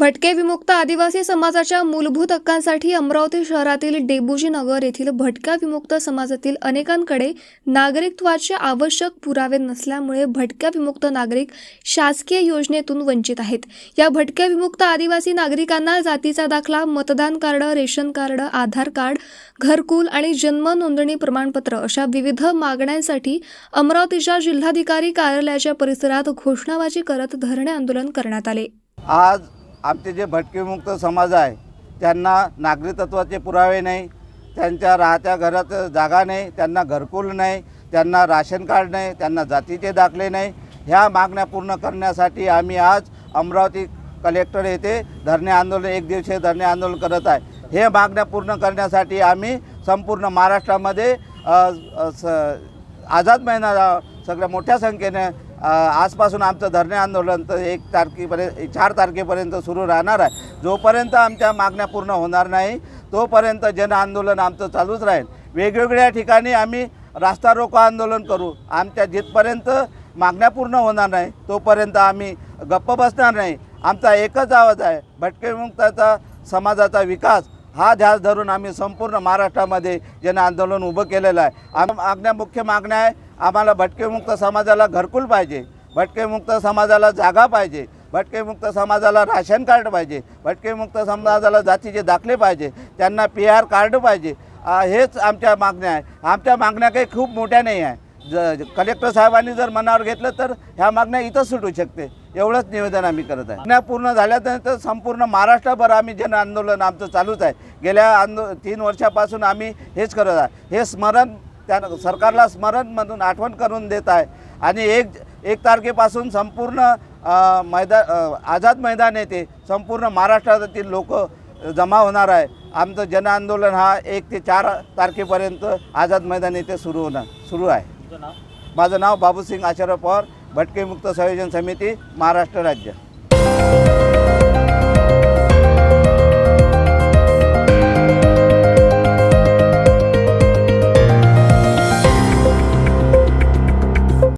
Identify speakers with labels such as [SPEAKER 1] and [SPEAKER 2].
[SPEAKER 1] भटके विमुक्त आदिवासी समाजाच्या मूलभूत हक्कांसाठी अमरावती शहरातील डेबुजी नगर येथील भटक्या विमुक्त समाजातील अनेकांकडे नागरिकत्वाचे आवश्यक पुरावे नसल्यामुळे भटक्या विमुक्त नागरिक शासकीय योजनेतून वंचित आहेत. या भटक्या विमुक्त आदिवासी नागरिकांना जातीचा दाखला मतदान card ration card Aadhaar card घरकुल आणि जन्म नोंदणी प्रमाणपत्र अशा विविध मागण्यांसाठी अमरावतीच्या जिल्हाधिकारी कार्यालयाच्या परिसरात घोषणाबाजी करत धरणे आंदोलन करण्यात आले.
[SPEAKER 2] आज आमचे जे भटकेमुक्त समाज आहे त्यांना नागरिकत्वाचे पुरावे नाही त्यांच्या राहत्या घरात जागा नाही त्यांना घरकुल नाही त्यांना राशन कार्ड नाही त्यांना जातीचे दाखले नाही ह्या मागण्या पूर्ण करण्यासाठी आम्ही आज अमरावती कलेक्टर येथे धरणे आंदोलन एक दिवसीय धरणे आंदोलन करत आहे. हे मागण्या पूर्ण करण्यासाठी आम्ही संपूर्ण महाराष्ट्रामध्ये स आझाद महिना सगळ्या मोठ्या संख्येने आजपासून आमचं धरणे आंदोलन तर एक तारखेपर्यंत चार तारखेपर्यंत सुरू राहणार आहे. जोपर्यंत आमच्या मागण्या पूर्ण होणार नाही तोपर्यंत जन आंदोलन आमचं चालूच राहील. वेगवेगळ्या ठिकाणी आम्ही रास्ता रोको आंदोलन करू. आमच्या जिथपर्यंत मागण्या पूर्ण होणार नाही तोपर्यंत आम्ही गप्प बसणार नाही. आमचा एकच आवाज आहे भटकेमुक्ताचा समाजाचा विकास. हा ध्यास धरून आम्ही संपूर्ण महाराष्ट्रामध्ये जन आंदोलन उभं केलेलं आहे. आम मागण्या मुख्य मागण्या आहे आम्हाला भटकेमुक्त समाजाला घरकुल पाहिजे भटकेमुक्त समाजाला जागा पाहिजे भटकेमुक्त समाजाला राशन कार्ड पाहिजे भटकेमुक्त समाजाला जातीचे दाखले पाहिजे त्यांना पी आर कार्ड पाहिजे. हेच आमच्या मागण्या आहे. आमच्या मागण्या काही खूप मोठ्या नाही आहे. ज कलेक्टर साहेबांनी जर मनावर घेतलं तर ह्या मागण्या इथंच सुटू शकते. एवढंच निवेदन आम्ही करत आहे. मागण्या पूर्ण झाल्यानंतर संपूर्ण महाराष्ट्रभर आम्ही जन आंदोलन आमचं चालूच आहे. गेल्या आंदो तीन वर्षापासून आम्ही हेच करत आहे. हे स्मरण त्या सरकारला स्मरण म्हणून आठवण करून देत आहे. आणि एक एक तारखेपासून संपूर्ण मैदा मैदान आझाद मैदान येते संपूर्ण महाराष्ट्रातील लोक जमा होणार आहे. आमचं जन आंदोलन हा एक ते चार तारखेपर्यंत आझाद मैदान येथे सुरू होणार सुरू आहे. माझं नाव बाबूसिंग आचार्य पवार भटके मुक्त संयोजन समिती महाराष्ट्र राज्य.